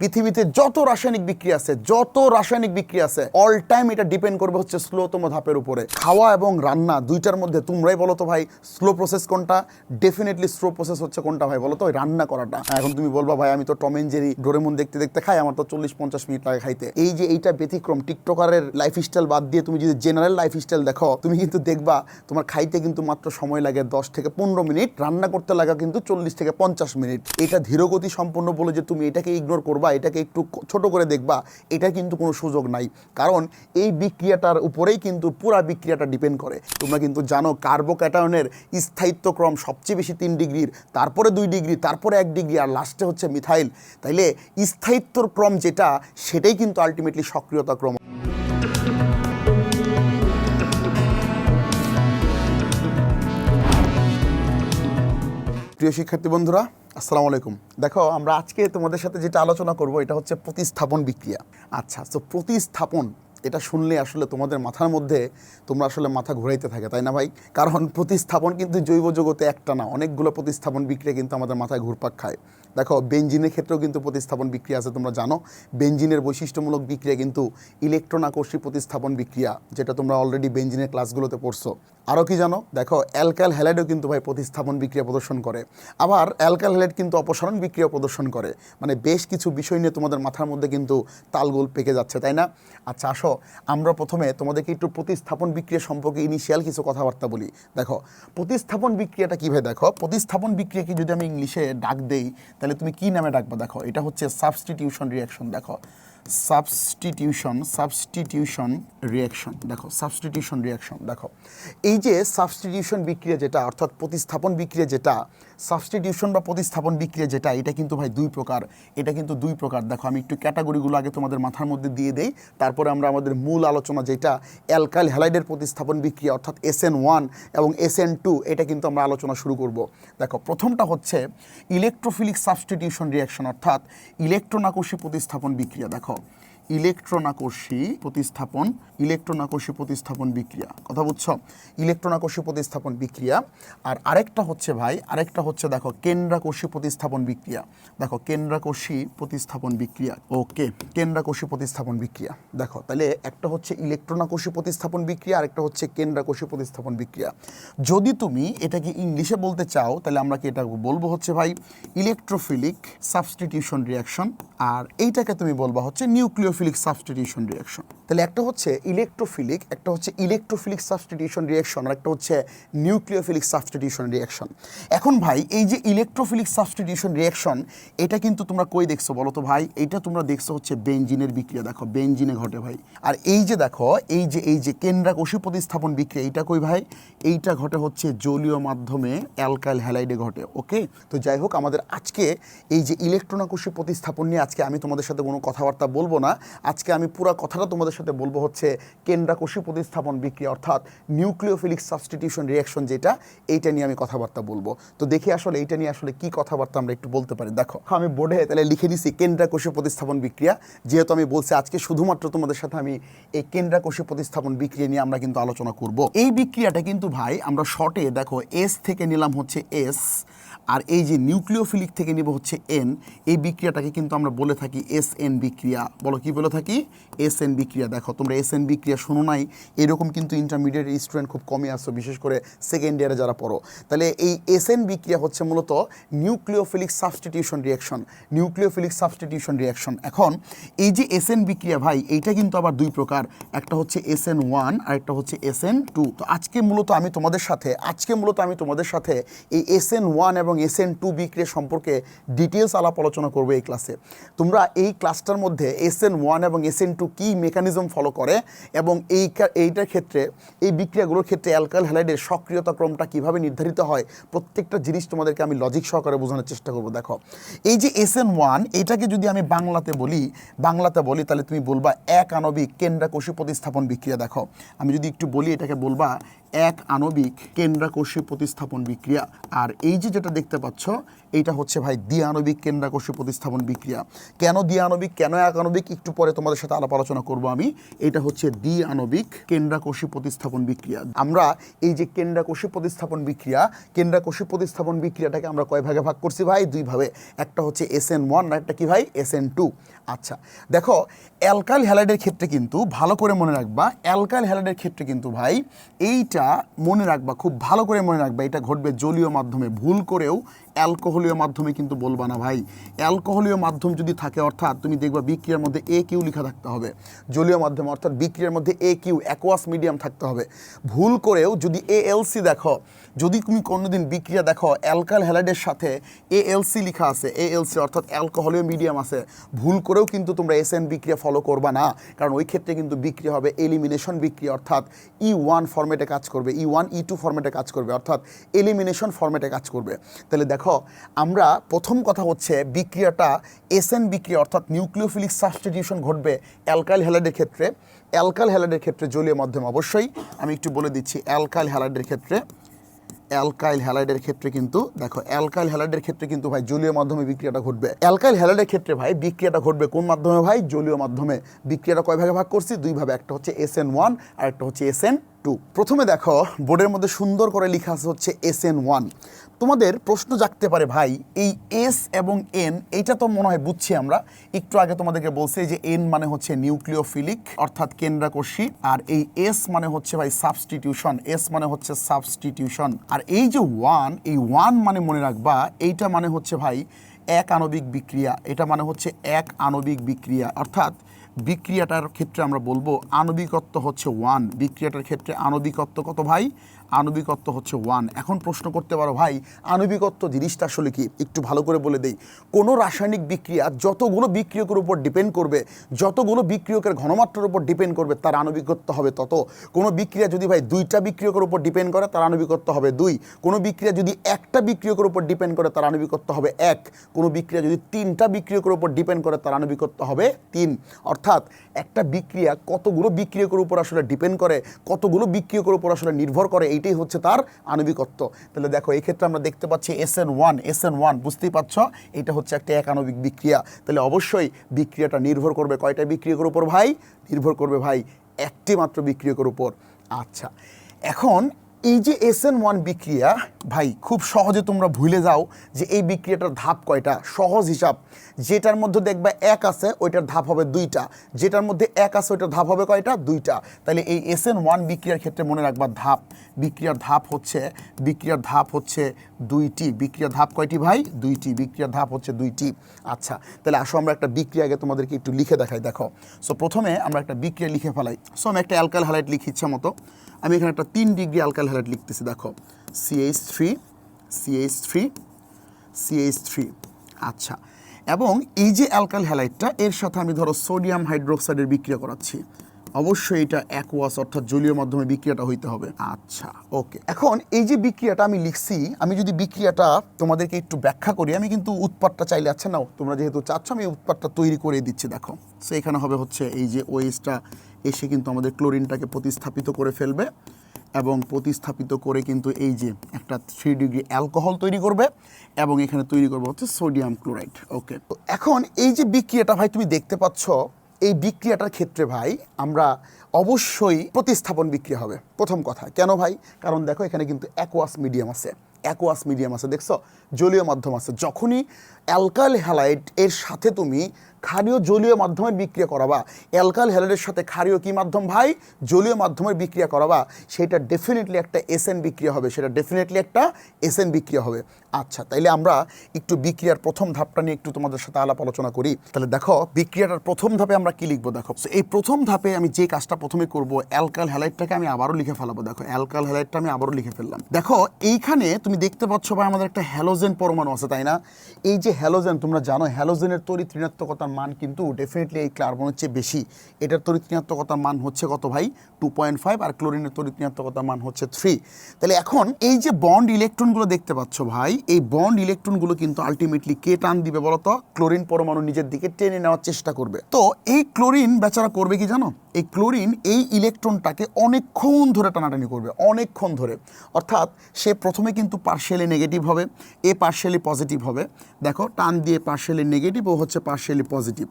পৃথিবীতে যত রাসায়নিক বিক্রিয়া আছে, যত রাসায়নিক বিক্রিয়া আছে অল টাইম এটা ডিপেন্ড করবে হচ্ছে স্লোতম ধাপের উপরে। খাওয়া এবং রান্না দুইটার মধ্যে, তোমরাই বলো তো ভাই স্লো প্রসেস কোনটা? ডেফিনেটলি স্লো প্রসেস হচ্ছে কোনটা ভাই, বলো তো? রান্না করাটা। এখন তুমি বলবা ভাই, আমি তো টম এন্ড জেরি ডোরেমন দেখতে দেখতে খাই, আমার তো চল্লিশ পঞ্চাশ মিনিট লাগে খাইতে। এই যে এইটা ব্যতিক্রম, টিকটকারের লাইফ স্টাইল বাদ দিয়ে তুমি যদি জেনারেল লাইফ স্টাইল দেখো, তুমি কিন্তু দেখবা তোমার খাইতে কিন্তু মাত্র সময় লাগে দশ থেকে পনেরো মিনিট, রান্না করতে লাগা কিন্তু চল্লিশ থেকে পঞ্চাশ মিনিট। এটা ধীরগতি সম্পন্ন বলে যে তুমি এটাকে ইগনোর করবা এটাকে একটু ছোট করে দেখবা, এটা কিন্তু কোনো সুযোগ নাই। কারণ এই বিক্রিয়াটার উপরেই কিন্তু পুরা বিক্রিয়াটা ডিপেন্ড করে। তোমরা কিন্তু জানো কার্বোক্যাটায়নের স্থায়িত্বক্রম সবচেয়ে বেশি তিন ডিগ্রির, তারপরে দুই ডিগ্রি, তারপরে এক ডিগ্রি, আর লাস্টে হচ্ছে মিথাইল। তাইলে স্থায়িত্বর ক্রম যেটা, সেটাই কিন্তু আলটিমেটলি সক্রিয়তা ক্রম। প্রিয় শিক্ষার্থী বন্ধুরা আসসালামু আলাইকুম। দেখো, আমরা আজকে তোমাদের সাথে যেটা আলোচনা করব, এটা হচ্ছে প্রতিস্থাপন বিক্রিয়া। আচ্ছা তো প্রতিস্থাপন, এটা শুনলে আসলে তোমাদের মাথার মধ্যে তোমরা আসলে মাথা ঘুরাইতে থাকে, তাই না ভাই? কারণ প্রতিস্থাপন কিন্তু জৈব জগতে একটা না, অনেকগুলো প্রতিস্থাপন বিক্রিয়া কিন্তু আমাদের মাথায় ঘুরপাক খায়। দেখো, বেঞ্জিনের ক্ষেত্রেও কিন্তু প্রতিস্থাপন বিক্রিয়া আছে, তোমরা জানো। বেঞ্জিনের বৈশিষ্ট্যমূলক বিক্রিয়া কিন্তু ইলেকট্রন আকর্ষী প্রতিস্থাপন বিক্রিয়া, যেটা তোমরা অলরেডি বেঞ্জিনের ক্লাসগুলোতে পড়ছো। আরও কি জানো? দেখো অ্যালকাল হ্যালাইডও কিন্তু ভাই প্রতিস্থাপন বিক্রিয়া প্রদর্শন করে। আবার অ্যালকাল হ্যালাইড কিন্তু অপসারণ বিক্রিয়া প্রদর্শন করে। মানে বেশ কিছু বিষয় নিয়ে তোমাদের মাথার মধ্যে কিন্তু তালগোল পেকে যাচ্ছে, তাই না? আচ্ছা আসো, আমরা প্রথমে তোমাদেরকে একটু প্রতিস্থাপন বিক্রিয়া সম্পর্কে ইনিশিয়াল কিছু কথাবার্তা বলি। দেখো, প্রতিস্থাপন বিক্রিয়াটা কীভাবে দেখো? প্রতিস্থাপন বিক্রিয়াকে যদি আমি ইংলিশে ডাক দেই তাহলে তুমি কি নামে ডাকবা? দেখো এটা হচ্ছে সাবস্টিটিউশন রিয়াকশন দেখো। সাবস্টিটিউশন সাবস্টিটিউশন রিয়াকশন দেখো সাবস্টিটিউশন রিয়াকশন দেখো। এই যে সাবস্টিটিউশন বিক্রিয়া যেটা, অর্থাৎ প্রতিস্থাপন বিক্রিয়া যেটা সাবস্টিটিউশন বা প্রতিস্থাপন বিক্রিয়া যেটা, এটা কিন্তু ভাই দুই প্রকার। এটা কিন্তু দুই প্রকার। দেখো, আমি একটু ক্যাটাগরিগুলো আগে তোমাদের মাথার মধ্যে দিয়ে দেই। তারপরে আমরা আমাদের মূল আলোচনা যেটা, অ্যালকাইল হ্যালাইডের প্রতিস্থাপন বিক্রিয়া, অর্থাৎ এস এন ওয়ান এবং এস এন টু এটা কিন্তু আমরা আলোচনা শুরু করব। দেখো, প্রথমটা হচ্ছে ইলেকট্রোফিলিক সাবস্টিটিউশন রিয়াকশন অর্থাৎ ইলেকট্রোনাকর্ষী প্রতিস্থাপন বিক্রিয়া। দেখো ইলেকট্রোনাকর্ষী প্রতিস্থাপন ইলেকট্রোনাকর্ষী প্রতিস্থাপন বিক্রিয়া। কথা বুঝছ? ইলেকট্রোনাকর্ষী প্রতিস্থাপন বিক্রিয়া। আর আরেকটা হচ্ছে ভাই, আরেকটা হচ্ছে দেখো কেন্দ্রাকর্ষী প্রতিস্থাপন বিক্রিয়া। দেখো কেন্দ্রাকর্ষী প্রতিস্থাপন বিক্রিয়া। ওকে কেন্দ্রাকর্ষী প্রতিস্থাপন বিক্রিয়া। দেখো, তাহলে একটা হচ্ছে ইলেকট্রোনাকর্ষী প্রতিস্থাপন বিক্রিয়া, আরেকটা হচ্ছে কেন্দ্রাকর্ষী প্রতিস্থাপন বিক্রিয়া। যদি তুমি এটাকে ইংলিশে বলতে চাও, তাহলে আমরা কি এটা বলব হচ্ছে ভাই, ইলেকট্রোফিলিক সাবস্টিটিউশন রিয়াকশন। আর এইটাকে তুমি বলবা হচ্ছে নিউক্লিওফিলিক সাবস্টিটিউশন রিয়াকশন তাহলে একটা হচ্ছে ইলেকট্রোফিলিক একটা হচ্ছে ইলেকট্রোফিলিক সাবস্টিটিউশন রিয়াকশন আর একটা হচ্ছে নিউক্লিওফিলিক সাবস্টিটিউশন রিয়াকশন এখন ভাই, এই যে ইলেকট্রোফিলিক সাবস্টিটিউশন রিয়াকশন এটা কিন্তু তোমরা কই দেখছ বলো তো ভাই? এটা তোমরা দেখছ হচ্ছে বেঞ্জিনের বিক্রিয়া। দেখো বেঞ্জিনে ঘটে ভাই। আর এই যে দেখো, এই যে এই যে কেন্দ্রা কেন্দ্রাকোষী প্রতিস্থাপন বিক্রিয়া, এইটা কই ভাই? এইটা ঘটে হচ্ছে জলীয় মাধ্যমে অ্যালকাইল হ্যালাইডে ঘটে, ওকে? তো যাই হোক, আমাদের আজকে এই যে ইলেকট্রোনাকোষী প্রতিস্থাপন নিয়ে আজকে আমি তোমাদের সাথে কোনো কথাবার্তা বলব না। আজকে আমি পুরো কথাটা তোমাদের সাথে বলব হচ্ছে কেন্দ্রাকোষী প্রতিস্থাপন বিক্রিয়া, অর্থাৎ নিউক্লিওফিলিক সাবস্টিটিউশন রিয়াকশন যেটা, এইটা নিয়ে আমি কথাবার্তা বলব। তো দেখি আসলে এইটা নিয়ে আসলে কি কথাবার্তা আমরা একটু বলতে পারি। দেখো, আমি বোর্ডে তাহলে লিখে দিছি কেন্দ্রাকোষী প্রতিস্থাপন বিক্রিয়া। যেহেতু আমি বলছি আজকে শুধুমাত্র তোমাদের সাথে আমি এই কেন্দ্রাকোষী প্রতিস্থাপন বিক্রিয়া নিয়ে আমরা কিন্তু আলোচনা করব। এই বিক্রিয়াটা কিন্তু ভাই আমরা শর্টে দেখো এস থেকে নিলাম হচ্ছে এস আর এই যে নিউক্লিওফিলিক থেকে নিব হচ্ছে এন এই বিক্রিয়াটাকে কিন্তু আমরা বলে থাকি এস এন বিক্রিয়া। বলো কি বলে থাকি? এস এন বিক্রিয়া। দেখো, তোমরা এস এন বিক্রিয়া শোনো নাই। এরকম কিন্তু ইন্টারমিডিয়েট স্টুডেন্ট খুব কমই আসো বিশেষ করে সেকেন্ড ইয়ারে যারা পড়ো। তাহলে এই এস এন বিক্রিয়া হচ্ছে মূলত nucleophilic substitution reaction nucleophilic substitution reaction এখন, এই যে এস এন বিক্রিয়া ভাই, এইটা কিন্তু আবার দুই প্রকার। একটা হচ্ছে এস এন ওয়ান আর একটা হচ্ছে এস এন টু তো আজকে মূলত আমি তোমাদের সাথে, আজকে মূলত আমি তোমাদের সাথে এই এস এন ওয়ান এবং এস এন টু বিক্রিয়া সম্পর্কে ডিটেলস আলাপ আলোচনা করব এই ক্লাসে তোমরা এই ক্লাসটার মধ্যে এস এন ওয়ান এবং এস এন টু কী মেকানিজম ফলো করে এবং এই এইটার ক্ষেত্রে, এই বিক্রিয়াগুলোর ক্ষেত্রে অ্যালকাল হ্যালাইডের সক্রিয়তা ক্রমটা কীভাবে নির্ধারিত হয়, প্রত্যেকটা জিনিস তোমাদেরকে আমি লজিক সহকারে বোঝানোর চেষ্টা করব। দেখো, এই যে এস এন ওয়ান এটাকে যদি আমি বাংলাতে বলি বাংলাতে বলি, তাহলে তুমি বলবা এক আণবিক কেন্দ্রাকোষী প্রতিস্থাপন বিক্রিয়া। দেখো, আমি যদি একটু বলি, এটাকে বলবা এক আণবিক কেন্দ্রাকর্ষী প্রতিস্থাপন বিক্রিয়া। আর এই যে যেটা দেখতে পাচ্ছ, এইটা হচ্ছে ভাই দ্বিআণবিক কেন্দ্রাকর্ষী প্রতিস্থাপন বিক্রিয়া। কেন দ্বিআণবিক, কেন এক আণবিক? একটু পরে তোমাদের সাথে আলাপ আলোচনা করব আমি। এটা হচ্ছে দ্বিআণবিক কেন্দ্রাকর্ষী প্রতিস্থাপন বিক্রিয়া। আমরা এই যে কেন্দ্রাকর্ষী প্রতিস্থাপন বিক্রিয়া কেন্দ্রাকর্ষী প্রতিস্থাপন বিক্রিয়াটাকে আমরা কয় ভাগে ভাগ করছি ভাই? দুই ভাবে একটা হচ্ছে এস এন ওয়ান, আর একটা কি ভাই? S N two. আচ্ছা দেখো অ্যালকাইল হ্যালাইডের ক্ষেত্রে কিন্তু ভালো করে মনে রাখবা অ্যালকাইল হ্যালাইডের ক্ষেত্রে কিন্তু ভাই, এইটা মনে রাখবা, খুব ভালো করে মনে রাখবা, এটা ঘটবে জলীয় মাধ্যমে। ভুল করেও অ্যালকোহলীয় মাধ্যমে কিন্তু বলবা না ভাই। অ্যালকোহলীয় মাধ্যম যদি থাকে, অর্থাৎ তুমি দেখবা বিক্রিয়ার মধ্যে এ কিউ লেখা থাকতে হবে। জলীয় মাধ্যমে, অর্থাৎ বিক্রিয়ার মধ্যে এ কিউ অ্যাকোয়াস মিডিয়াম থাকতে হবে। ভুল করেও যদি এ এলসি দেখো, যদি তুমি কোনোদিন বিক্রিয়া দেখো, অ্যালকাল হ্যালাইডের সাথে এ এলসি লেখা আছে এ এলসি অর্থাৎ অ্যালকোহলীয় মিডিয়াম আছে, ভুল করেও কিন্তু তোমরা এস এন বিক্রিয়া ফলো করবা না। কারণ ওই ক্ষেত্রে কিন্তু বিক্রিয়া হবে এলিমিনেশন বিক্রিয়া, অর্থাৎ ই ওয়ান ফর্মেটে কাজ করবে ই ওয়ান ই টু ফর্মেটে কাজ করবে, অর্থাৎ এলিমিনেশন ফর্মেটে কাজ করবে। তাহলে দেখো আমরা প্রথম কথা হচ্ছে বিক্রিয়াটা এস এন বিক্রিয়া অর্থাৎ নিউক্লিওফিলিক সাবস্টিটিউশন ঘটবে অ্যালকাইল হ্যালাইডের ক্ষেত্রে। অ্যালকাইল হ্যালাইডের ক্ষেত্রে জলীয় মাধ্যম অবশ্যই। আমি একটু বলে দিচ্ছি, অ্যালকাইল হ্যালাইডের ক্ষেত্রে, অ্যালকাইল হ্যালাইডের ক্ষেত্রে কিন্তু, দেখো, অ্যালকাইল হ্যালাইডের ক্ষেত্রে কিন্তু ভাই জলীয় মাধ্যমে বিক্রিয়াটা ঘটবে। অ্যালকাইল হ্যালাইডের ক্ষেত্রে ভাই বিক্রিয়াটা ঘটবে কোন মাধ্যমে ভাই? জলীয় মাধ্যমে। বিক্রিয়াটা কয় ভাগে ভাগ করছি? দুই ভাবে একটা হচ্ছে এস এন ওয়ান আর একটা হচ্ছে এস এন টু প্রথমে দেখো, বোর্ডের মধ্যে সুন্দর করে লেখা আছে হচ্ছে এস এন ওয়ান তোমাদের প্রশ্ন জাগতে পারে, ভাই, এই এস এবং এন এইটা তো মনে হয় বুঝছি আমরা। একটু আগে তোমাদেরকে বলছি যে এন মানে হচ্ছে নিউক্লিওফিলিক, অর্থাৎ কেন্দ্রাকর্ষী আর এই এস মানে হচ্ছে, ভাই, সাবস্টিটিউশন এস মানে হচ্ছে সাবস্টিটিউশন। আর এই যে ওয়ান এই ওয়ান মানে মনে রাখবা, এইটা মানে হচ্ছে, ভাই, এক আণবিক বিক্রিয়া, এটা মানে হচ্ছে এক আণবিক বিক্রিয়া। অর্থাৎ বিক্রিয়াটার ক্ষেত্রে আমরা বলব, আণবিকত্ব হচ্ছে ওয়ান বিক্রিয়াটার ক্ষেত্রে আণবিকত্ব কত, ভাই? আণবিকত্ব হচ্ছে ওয়ান এখন প্রশ্ন করতে পারো, ভাই, আণবিকত্ব জিনিসটা আসলে কি? একটু ভালো করে বলে দেই। কোনো রাসায়নিক বিক্রিয়া যতগুলো বিক্রিয়কের উপর ডিপেন্ড করবে, যতগুলো বিক্রিয়কের ঘনমাত্রার উপর ডিপেন্ড করবে, তার আণবিকত্ব হবে তত। কোনো বিক্রিয়া যদি, ভাই, দুইটা বিক্রিয়কের উপর ডিপেন্ড করে, তার আণবিকত্ব হবে দুই। কোনো বিক্রিয়া যদি একটা বিক্রিয়কের উপর ডিপেন্ড করে, তার আণবিকত্ব হবে এক। কোনো বিক্রিয়া যদি তিনটা বিক্রিয়কের উপর ডিপেন্ড করে, তার আণবিকত্ব হবে তিন। অর্থাৎ একটা বিক্রিয়া কতগুলো বিক্রিয়কের উপর আসলে ডিপেন্ড করে, কতগুলো বিক্রিয়কের উপর আসলে নির্ভর করে এইটাই হচ্ছে তার আণবিকত্ব। তাহলে দেখো এই ক্ষেত্রে আমরা দেখতে পাচ্ছি S N one S N one বুঝতেই পারছ? এটা হচ্ছে একটা এক আণবিক বিক্রিয়া। তাহলে অবশ্যই বিক্রিয়াটা নির্ভর করবে কয়টা বিক্রিয়কের উপর ভাই? নির্ভর করবে ভাই একটি মাত্র বিক্রিয়কের উপর। আচ্ছা এখন এই যে এস এন ওয়ান বিক্রিয়া, ভাই, খুব সহজে তোমরা ভুলে যাও যে এই বিক্রিয়াটার ধাপ কয়টা? সহজ হিসাব, যেটার মধ্যে দেখবা এক আছে, ওইটার ধাপ হবে দুইটা। যেটার মধ্যে এক আছে, ওইটার ধাপ হবে কয়টা? দুইটা। তাহলে এই এস এন ওয়ান বিক্রিয়ার ক্ষেত্রে মনে রাখবা ধাপ। বিক্রিয়ার ধাপ হচ্ছে, বিক্রিয়ার ধাপ হচ্ছে দুইটি। বিক্রিয়ার ধাপ কয়টি ভাই? দুইটি। বিক্রিয়ার ধাপ হচ্ছে দুইটি। আচ্ছা তাহলে আসো আমরা একটা বিক্রিয়া আগে তোমাদেরকে একটু লিখে দেখাই, দেখো। সো প্রথমে আমরা একটা বিক্রিয়া লিখে ফেলাই। সো আমি একটা অ্যালকাল হ্যালাইট লিখি ইচ্ছা মতো। আমি এখানে একটা তিন ডিগ্রি অ্যালকাল হ্যালাইট লিখতেছি, দেখো CH three CH three CH three আচ্ছা এবং এই যে অ্যালকাল হ্যালাইটটা এর সাথে আমি ধরো সোডিয়াম হাইড্রোক্সাইডের বিক্রিয়া করাচ্ছি। অবশ্যই এটা অ্যাকোয়াস অর্থাৎ জলীয় মাধ্যমে বিক্রিয়াটা হইতে হবে। আচ্ছা ওকে এখন এই যে বিক্রিয়াটা আমি লিখছি, আমি যদি বিক্রিয়াটা তোমাদেরকে একটু ব্যাখ্যা করি, আমি কিন্তু উৎপাদটা চাইলে আচ্ছা নাও, তোমরা যেহেতু চাচ্ছ, আমি উৎপাদটা তৈরি করে দিচ্ছি, দেখো। সো এখানে হবে হচ্ছে এই যে ওয়েসটা এসে কিন্তু আমাদের ক্লোরিনটাকে প্রতিস্থাপিত করে ফেলবে। এবং প্রতিস্থাপিত করে কিন্তু এই যে একটা থ্রি ডিগ্রি অ্যালকোহল তৈরি করবে এবং এখানে তৈরি করবে হচ্ছে সোডিয়াম ক্লোরাইড ওকে তো এখন এই যে বিক্রিয়াটা ভাই তুমি দেখতে পাচ্ছ, এই বিক্রিয়াটার ক্ষেত্রে ভাই আমরা অবশ্যই প্রতিস্থাপন বিক্রিয়া হবে। প্রথম কথা, কেন ভাই? কারণ দেখো এখানে কিন্তু অ্যাকোয়াস মিডিয়াম আছে। অ্যাকোয়াস মিডিয়াম আছে, দেখছ? জলীয় মাধ্যম আছে। যখনই অ্যালকাল হ্যালাইড এর সাথে তুমি ক্ষারীয় জলীয় মাধ্যমের বিক্রিয়া করাবা। অ্যালকাল হ্যালাইডের সাথে ক্ষারীয় কি মাধ্যম ভাই? জলীয় মাধ্যমের বিক্রিয়া করাবা। সেটা ডেফিনেটলি একটা এসএন বিক্রিয়া হবে। সেটা ডেফিনেটলি একটা এসএন বিক্রিয়া হবে। আচ্ছা তাইলে আমরা একটু বিক্রিয়ার প্রথম ধাপটা নিয়ে একটু তোমাদের সাথে আলাপ আলোচনা করি। তাহলে দেখো, বিক্রিয়াটার প্রথম ধাপে আমরা কি লিখব দেখো? এই প্রথম ধাপে আমি যে কাজটা প্রথমে করব অ্যালকাল হ্যালাইটটাকে আমি আবারও লিখে ফেলাবো। দেখো অ্যালকাল হ্যালাইটটা আমি আবারও লিখে ফেললাম। দেখো, এইখানে তুমি দেখতে পাচ্ছ ভাই, আমাদের একটা হ্যালোজেন পরমাণু আছে, তাই না? এই যে হ্যালোজেন, তোমরা জানো, হ্যালোজেনের তড়িৎ ঋণাত্মকতার মান কিন্তু ডেফিনেটলি এই কার্বনের চেয়ে বেশি। এটার তরিতৃণাত্মকতার মান হচ্ছে কত ভাই? টু পয়েন্ট ফাইভ আর ক্লোরিনের তরিতৃণাত্মকতার মান হচ্ছে থ্রি তাহলে এখন এই যে বন্ড ইলেকট্রনগুলো দেখতে পাচ্ছ ভাই, এই বন্ড ইলেকট্রনগুলো কিন্তু আলটিমেটলি কে টান দিবে বলতো? ক্লোরিন পরমাণু নিজের দিকে টেনে নেওয়ার চেষ্টা করবে। তো এই ক্লোরিন বেচারা করবে কি জানো? এই ক্লোরিন এই ইলেকট্রনটাকে অনেকক্ষণ ধরে টানাটানি করবে, অনেকক্ষণ ধরে। অর্থাৎ সে প্রথমে কিন্তু পার্শিয়ালি নেগেটিভ হবে, এ পার্শিয়ালি পজিটিভ হবে। দেখো, টান দিয়ে পার্শিয়ালি নেগেটিভ ও হচ্ছে পার্শিয়ালি পজিটিভ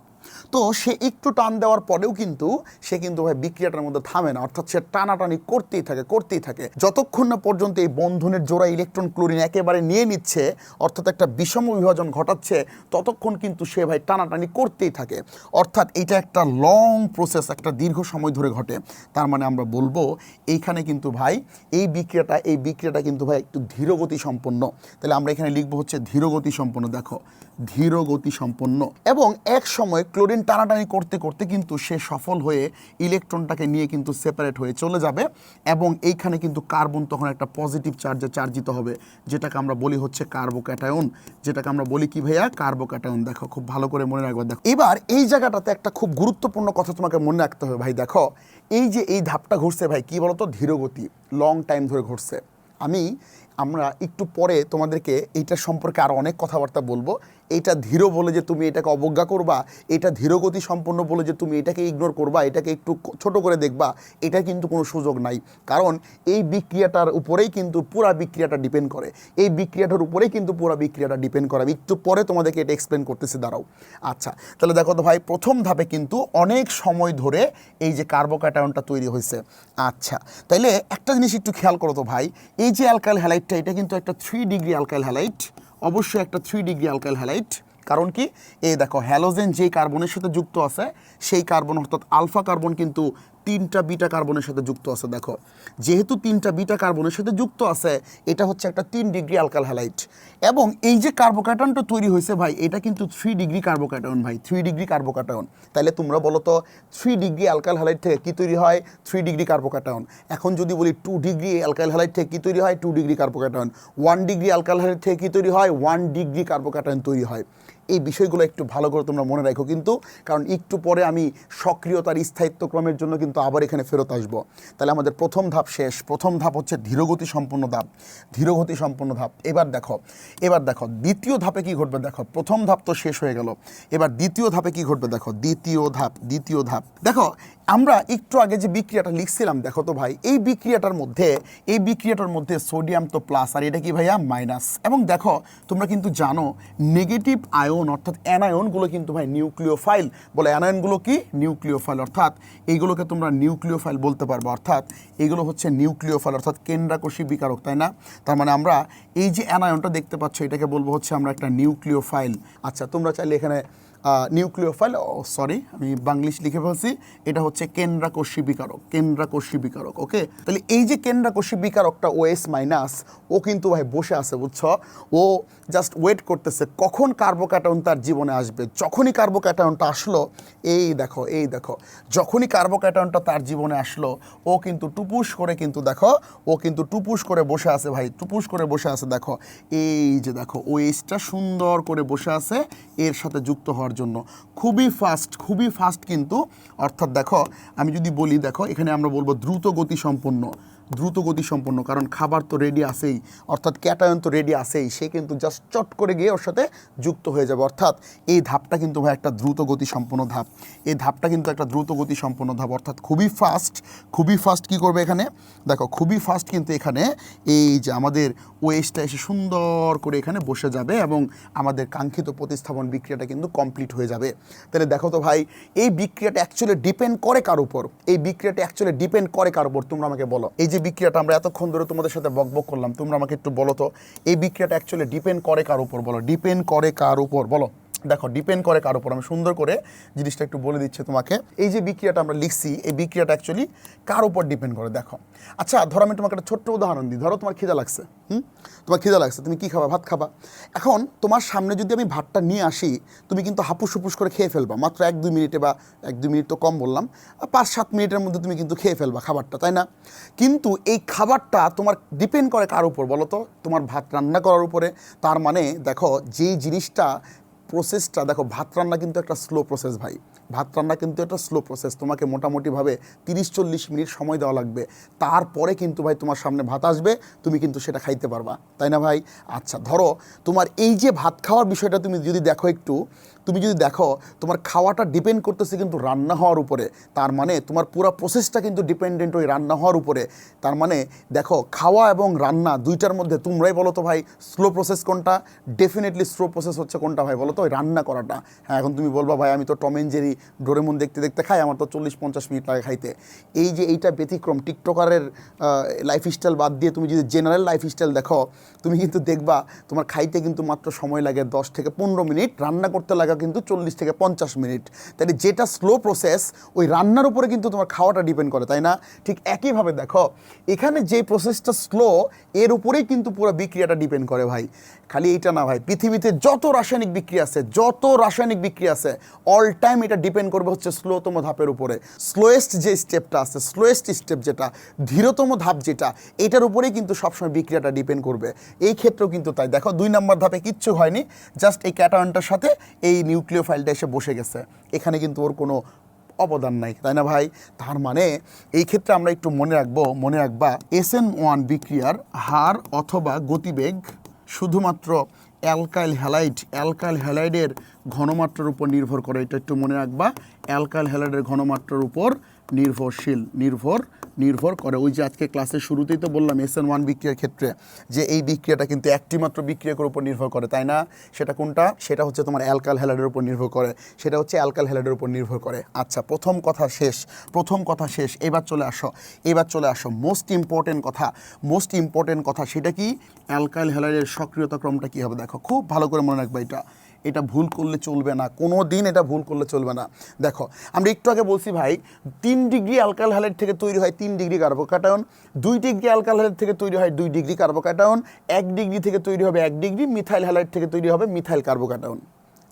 তো সে একটু টান দেওয়ার পরেও কিন্তু সে কিন্তু ভাই বিক্রিয়াটার মধ্যে থামে না। অর্থাৎ সে টানাটানি করতেই থাকে করতেই থাকে। যতক্ষণ না পর্যন্ত এই বন্ধনের জোড়া ইলেকট্রন ক্লোরিন একেবারে নিয়ে নিচ্ছে, অর্থাৎ একটা বিষম বিভাজন ঘটাচ্ছে, ততক্ষণ কিন্তু সে ভাই টানাটানি করতেই থাকে। অর্থাৎ এটা একটা লং প্রসেস একটা দীর্ঘ সময় ধরে ঘটে। তার মানে আমরা বলব, এইখানে কিন্তু ভাই এই বিক্রিয়াটা এই বিক্রিয়াটা কিন্তু ভাই একটু ধীরগতি সম্পন্ন। তাহলে আমরা এখানে লিখব হচ্ছে ধীরগতি সম্পন্ন, দেখো। ধীরগতি সম্পন্ন। এবং এক সময় ক্লোরিন টানাটানি করতে করতে কিন্তু সে সফল হয়ে ইলেকট্রনটাকে নিয়ে কিন্তু সেপারেট হয়ে চলে যাবে এবং এইখানে কিন্তু কার্বন তখন একটা পজিটিভ চার্জে চার্জিত হবে, যেটাকে আমরা বলি হচ্ছে কার্বোক্যাটায়ন যেটাকে আমরা বলি কি ভাইয়া? কার্বোক্যাটায়ন দেখো, খুব ভালো করে মনে রাখবে। দেখো, এবার এই জায়গাটাতে একটা খুব গুরুত্বপূর্ণ কথা তোমাকে মনে রাখতে হবে ভাই। দেখো, এই যে এই ধাপটা ঘটছে ভাই, কি বলতো? ধীরগতি লং টাইম ধরে ঘটছে আমি, আমরা একটু পরে তোমাদেরকে এইটার সম্পর্কে আরও অনেক কথাবার্তা বলব। এইটা ধীর বলে যে তুমি এটাকে অবজ্ঞা করবা, এটা ধীরগতি সম্পন্ন বলে যে তুমি এটাকে ইগনোর করবা, এটাকে একটু ছোট করে দেখবা, এটা কিন্তু কোনো সুযোগ নাই। কারণ এই বিক্রিয়াটার উপরেই কিন্তু পুরা বিক্রিয়াটা ডিপেন্ড করে। এই বিক্রিয়াটার উপরেই কিন্তু পুরা বিক্রিয়াটা ডিপেন্ড করে। একটু পরে তোমাদেরকে এটা এক্সপ্লেন করতেছি, দাঁড়াও। আচ্ছা তাহলে দেখো তো ভাই, প্রথম ধাপে কিন্তু অনেক সময় ধরে এই যে কার্বোক্যাটায়নটা তৈরি হয়েছে। আচ্ছা তাইলে একটা জিনিস একটু খেয়াল করো তো ভাই, এই যে অ্যালকাইল হ্যালাইটটা এটা কিন্তু একটা থ্রি ডিগ্রি অ্যালকাইল হ্যালাইট অবশ্যই একটা থ্রি ডিগ্রি অ্যালকাইল হ্যালাইট কারণ কি? এই দেখো হ্যালোজেন যে কার্বনের সাথে যুক্ত আছে, সেই কার্বন অর্থাৎ আলফা কার্বন কিন্তু তিনটা বিটা কার্বনের সাথে যুক্ত আছে, দেখো। যেহেতু তিনটা বিটা কার্বনের সাথে যুক্ত আছে, এটা হচ্ছে একটা তিন ডিগ্রি অ্যালকাল হ্যালাইট এবং এই যে কার্বোক্যাটনটা তৈরি হয়েছে ভাই, এটা কিন্তু থ্রি ডিগ্রি কার্বোক্যাটন ভাই থ্রি ডিগ্রি কার্বোক্যাটন তাহলে তোমরা বলো তো থ্রি ডিগ্রি অ্যালকাল হ্যালাইট থেকে কী তৈরি হয়? থ্রি ডিগ্রি কার্বোক্যাটন এখন যদি বলি টু ডিগ্রি অ্যালকাল হ্যালাইট থেকে কী তৈরি হয়? Two degree carbocation one degree alkyl halide থেকে কী তৈরি হয়? ওয়ান ডিগ্রি কার্বোক্যাটন তৈরি হয়। এই বিষয়গুলো একটু ভালো করে তোমরা মনে রাখো কিন্তু, কারণ একটু পরে আমি সক্রিয়তার স্থায়িত্বক্রমের জন্য কিন্তু আবার এখানে ফেরত আসব। তাহলে আমাদের প্রথম ধাপ শেষ। প্রথম ধাপ হচ্ছে ধীরগতি সম্পন্ন ধাপ। ধীরগতি সম্পন্ন ধাপ। এবার দেখো এবার দেখো, দ্বিতীয় ধাপে কি ঘটবে দেখো? প্রথম ধাপ তো শেষ হয়ে গেল। এবার দ্বিতীয় ধাপে কি ঘটবে দেখো? দ্বিতীয় ধাপ দ্বিতীয় ধাপ। দেখো, আমরা একটু আগে যে বিক্রিয়াটা লিখছিলাম, দেখো তো ভাই, এই বিক্রিয়াটার মধ্যে, এই বিক্রিয়াটার মধ্যে সোডিয়াম তো প্লাস আর এটা কি ভাইয়া? মাইনাস এবং দেখো, তোমরা কিন্তু জানো নেগেটিভ আয়ন অর্থাৎ অ্যানায়নগুলো কিন্তু ভাই নিউক্লিওফাইল। বলে অ্যানায়নগুলো কি? নিউক্লিওফাইল। অর্থাৎ এইগুলোকে তোমরা নিউক্লিওফাইল বলতে পারবে। অর্থাৎ এগুলো হচ্ছে নিউক্লিওফাইল, অর্থাৎ কেন্দ্রাকোষী বিকারক, তাই না? তার মানে আমরা এই যে অ্যানায়নটা দেখতে পাচ্ছ, এটাকে বলব হচ্ছে আমরা একটা নিউক্লিওফাইল। আচ্ছা তোমরা চাইলে এখানে নিউক্লিওফাইল সরি আমি বাংলিশ লিখে ফেলছি। এটা হচ্ছে কেন্দ্রাকোষী বিকারক কেন্দ্রাকোষী বিকারক ওকে তাহলে এই যে কেন্দ্রাকোষী বিকারকটা ওএস মাইনাস ও কিন্তু ভাই বসে আছে, বুঝছ? ও জাস্ট ওয়েট করতেছে কখন কার্বোক্যাটায়ন তার জীবনে আসবে, যখনই কার্বোক্যাটায়নটা আসলো, এই দেখো এই দেখো, যখনই কার্বোক্যাটায়নটা তার জীবনে আসলো, ও কিন্তু টুপুস করে কিন্তু দেখো, ও কিন্তু টুপুস করে বসে আছে ভাই, টুপুস করে বসে আছে দেখো, এই যে দেখো ওয়েসটা সুন্দর করে বসে আছে এর সাথে যুক্ত হওয়ার জন্য। খুবই ফাস্ট খুবই ফাস্ট কিন্তু, অর্থাৎ দেখো, আমি যদি বলি দেখো, এখানে আমরা বলব দ্রুত গতি সম্পন্ন দ্রুত গতি সম্পন্ন কারণ খাবার তো রেডি আসেই অর্থাৎ ক্যাটায়ন তো রেডি আসেই সে কিন্তু জাস্ট চট করে গিয়ে ওর সাথে যুক্ত হয়ে যাবে। অর্থাৎ এই ধাপটা কিন্তু ভাই একটা দ্রুত গতি সম্পন্ন ধাপ। এই ধাপটা কিন্তু একটা দ্রুত গতি সম্পন্ন ধাপ। অর্থাৎ খুবই ফাস্ট খুবই ফাস্ট কি করবে এখানে? দেখো, খুবই ফাস্ট কিন্তু এখানে এই যে আমাদের ওয়েস্টটা এসে সুন্দর করে এখানে বসে যাবে এবং আমাদের কাঙ্ক্ষিত প্রতিস্থাপন বিক্রিয়াটা কিন্তু কমপ্লিট হয়ে যাবে। তাহলে দেখো তো ভাই, এই বিক্রিয়াটা অ্যাকচুয়ালি ডিপেন্ড করে কার উপর? এই বিক্রিয়াটা অ্যাকচুয়ালি ডিপেন্ড করে কার উপর? তোমরা আমাকে বলো। এই যে বিক্রিয়াটা আমরা এতক্ষণ ধরে তোমাদের সাথে বকবক করলাম, তোমরা আমাকে একটু বলো তো, এই বিক্রিয়াটা অ্যাকচুয়ালি ডিপেন্ড করে কার উপর? বলো ডিপেন্ড করে কার উপর? বলো। দেখো ডিপেন্ড করে কার উপর। আমি সুন্দর করে জিনিসটা একটু বলে দিচ্ছি তোমাকে। এই যে বিক্রিয়াটা আমরা লিখছি, এই বিক্রিয়াটা অ্যাকচুয়ালি কার উপর ডিপেন্ড করে, দেখো। আচ্ছা ধরো আমি তোমাকে একটা ছোট্ট উদাহরণ দিই। ধরো তোমার খিদা লাগছে, হুম? তোমার খিদা লাগছে, তুমি কী খাবা? ভাত খাবা। এখন তোমার সামনে যদি আমি ভাতটা নিয়ে আসি, তুমি কিন্তু হাপুস হুপুস করে খেয়ে ফেলবা। মাত্র এক দুই মিনিটে বা এক দুই মিনিট তো কম বললাম পাঁচ সাত মিনিটের মধ্যে তুমি কিন্তু খেয়ে ফেলবা খাবারটা, তাই না? কিন্তু এই খাবারটা তোমার ডিপেন্ড করে কার উপর, বলো তো? তোমার ভাত রান্না করার উপরে। তার মানে দেখো, যেই জিনিসটা প্রসেসটা দেখো ভাত রান্না কিন্তু একটা স্লো প্রসেস ভাই। ভাত রান্না কিন্তু একটা স্লো প্রসেস তোমাকে মোটামুটিভাবে তিরিশ চল্লিশ মিনিট সময় দেওয়া লাগবে। তারপরে কিন্তু ভাই তোমার সামনে ভাত আসবে, তুমি কিন্তু সেটা খাইতে পারবা। তাই না ভাই? আচ্ছা ধরো তোমার এই যে ভাত খাওয়ার বিষয়টা তুমি যদি দেখো একটু, তুমি যদি দেখো তোমার খাওয়াটা ডিপেন্ড করতেছে কিন্তু রান্না হওয়ার উপরে। তার মানে তোমার পুরো প্রসেসটা কিন্তু ডিপেন্ডেন্ট ওই রান্না হওয়ার উপরে। তার মানে দেখো, খাওয়া এবং রান্না দুইটার মধ্যে তোমরাই বলো তো ভাই স্লো প্রসেস কোনটা? ডেফিনেটলি স্লো প্রসেস হচ্ছে কোনটা ভাই বলো তো? ওই রান্না করাটা। হ্যাঁ এখন তুমি বলবা ভাই, আমি তো টম এন্ড জেরি ডোরেমন দেখতে দেখতে খাই আমার তো চল্লিশ পঞ্চাশ মিনিট লাগে খাইতে। এই যে এইটা ব্যতিক্রম টিকটকারের লাইফস্টাইল বাদ দিয়ে তুমি যদি জেনারেল লাইফস্টাইল দেখো, তুমি কিন্তু দেখবা তোমার খাইতে কিন্তু মাত্র সময় লাগে দশ থেকে পনেরো মিনিট, রান্না করতে লাগা কিন্তু চল্লিশ থেকে পঞ্চাশ মিনিট। তাহলে যেটা স্লো প্রসেস ওই রান্নার উপরে কিন্তু তোমার খাওয়াটা ডিপেন্ড করে, তাই না? ঠিক একইভাবে দেখো, এখানে যে প্রসেসটা স্লো এর উপরেই কিন্তু পুরো বিক্রিয়াটা ডিপেন্ড করে ভাই। খালি এইটা না ভাই, পৃথিবীতে যত রাসায়নিক বিক্রিয়া আছে, যত রাসায়নিক বিক্রিয়া আছে অল টাইম এটা ডিপেন্ড করবে হচ্ছে স্লোতম ধাপের উপরে। স্লোয়েস্ট যে স্টেপটা আছে স্লোয়েস্ট স্টেপ যেটা, ধীরতম ধাপ যেটা, এটার উপরেই কিন্তু সবসময় বিক্রিয়াটা ডিপেন্ড করবে। এই ক্ষেত্রেও কিন্তু তাই। দেখো, দুই নম্বর ধাপে কিচ্ছু হয়নি জাস্ট এই ক্যাটায়নটার সাথে এই নিউক্লিয় ফাইলটা এসে বসে গেছে। এখানে কিন্তু ওর কোনো অবদান নাই, তাই না ভাই? তার মানে এই ক্ষেত্রে আমরা একটু মনে রাখব, মনে রাখবা এস এন ওয়ান বিক্রিয়ার হার অথবা গতিবেগ শুধুমাত্র অ্যালকাইল হ্যালাইড, অ্যালকাইল হ্যালাইডের ঘনমাত্রার উপর নির্ভর করে। এটা একটু মনে রাখবা, অ্যালকাইল হ্যালাইডের ঘনমাত্রার উপর নির্ভরশীল, নির্ভর নির্ভর করে। ওই যে আজকে ক্লাসের শুরুতেই তো বললাম এস এন ওয়ান বিক্রিয়ার ক্ষেত্রে যে এই বিক্রিয়াটা কিন্তু একটি মাত্র বিক্রিয়কের উপর নির্ভর করে, তাই না? সেটা কোনটা? সেটা হচ্ছে তোমার অ্যালকাল হ্যালাইডের উপর নির্ভর করে। সেটা হচ্ছে অ্যালকাল হ্যালাইডের উপর নির্ভর করে। আচ্ছা প্রথম কথা শেষ, প্রথম কথা শেষ, এবার চলে আসো, এবার চলে আসো। মোস্ট ইম্পর্টেন্ট কথা মোস্ট ইম্পর্টেন্ট কথা সেটা কি? অ্যালকাইল হ্যালাইডের সক্রিয়তা ক্রমটা কী হবে? দেখো, খুব ভালো করে মনে রাখবে এটা। এটা ভুল করলে চলবে না কোনো দিন এটা ভুল করলে চলবে না। দেখো, আমরা একটু আগে বলছি ভাই, তিন ডিগ্রি অ্যালকাল হ্যালাইড থেকে তৈরি হয় তিন ডিগ্রি কার্বোকাটায়ন দুই ডিগ্রি অ্যালকাল থেকে তৈরি হয় দুই ডিগ্রি কার্বোকাটায়ন এক ডিগ্রি থেকে তৈরি হবে এক ডিগ্রি, মিথাইল হ্যালাইড থেকে তৈরি হবে মিথাইল কার্বোকাটায়ন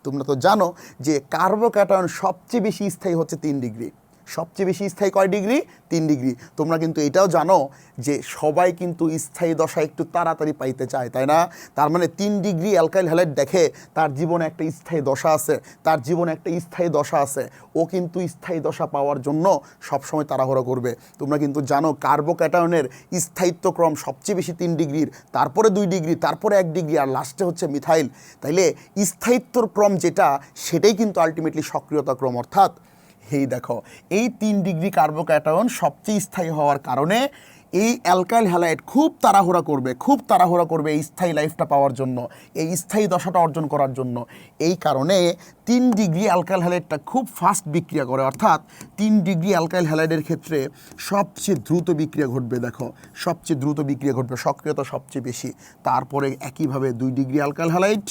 তোমরা তো জানো যে কার্বোকাটায়ন সবচেয়ে বেশি স্থায়ী হচ্ছে তিন ডিগ্রি। সবচেয়ে বেশি স্থায়ী কয় ডিগ্রি? তিন ডিগ্রি। তোমরা কিন্তু এটাও জানো যে সবাই কিন্তু স্থায়ী দশা একটু তাড়াতাড়ি পাইতে চায়, তাই না? তার মানে তিন ডিগ্রি অ্যালকাইল হ্যালাইড দেখে তার জীবনে একটা স্থায়ী দশা আছে, তার জীবনে একটা স্থায়ী দশা আছে। ও কিন্তু স্থায়ী দশা পাওয়ার জন্য সবসময় তাড়াহুড়া করবে। তোমরা কিন্তু জানো কার্বোক্যাটায়নের স্থায়িত্বক্রম সবচেয়ে বেশি তিন ডিগ্রির, তারপরে দুই ডিগ্রি, তারপরে এক ডিগ্রি, আর লাস্টে হচ্ছে মিথাইল তাইলে স্থায়িত্বর ক্রম যেটা, সেটাই কিন্তু আলটিমেটলি সক্রিয়তা ক্রম, অর্থাৎ এই দেখো, এই তিন ডিগ্রি কার্বোক্যাটায়ন সবচেয়ে স্থায়ী হওয়ার কারণে এই অ্যালকাইল হ্যালাইড খুব তাড়াহুড়া করবে, খুব তাড়াহুড়া করবে এই স্থায়ী লাইফটা পাওয়ার জন্য, এই স্থায়ী দশাটা অর্জন করার জন্য। এই কারণে তিন ডিগ্রি অ্যালকাইল হ্যালাইডটা খুব ফাস্ট বিক্রিয়া করে, অর্থাৎ তিন ডিগ্রি অ্যালকাইল হ্যালাইডের ক্ষেত্রে সবচেয়ে দ্রুত বিক্রিয়া ঘটবে, দেখো, সবচেয়ে দ্রুত বিক্রিয়া ঘটবে, সক্রিয়তা সবচেয়ে বেশি। তারপরে একইভাবে দুই ডিগ্রি অ্যালকাইল হ্যালাইড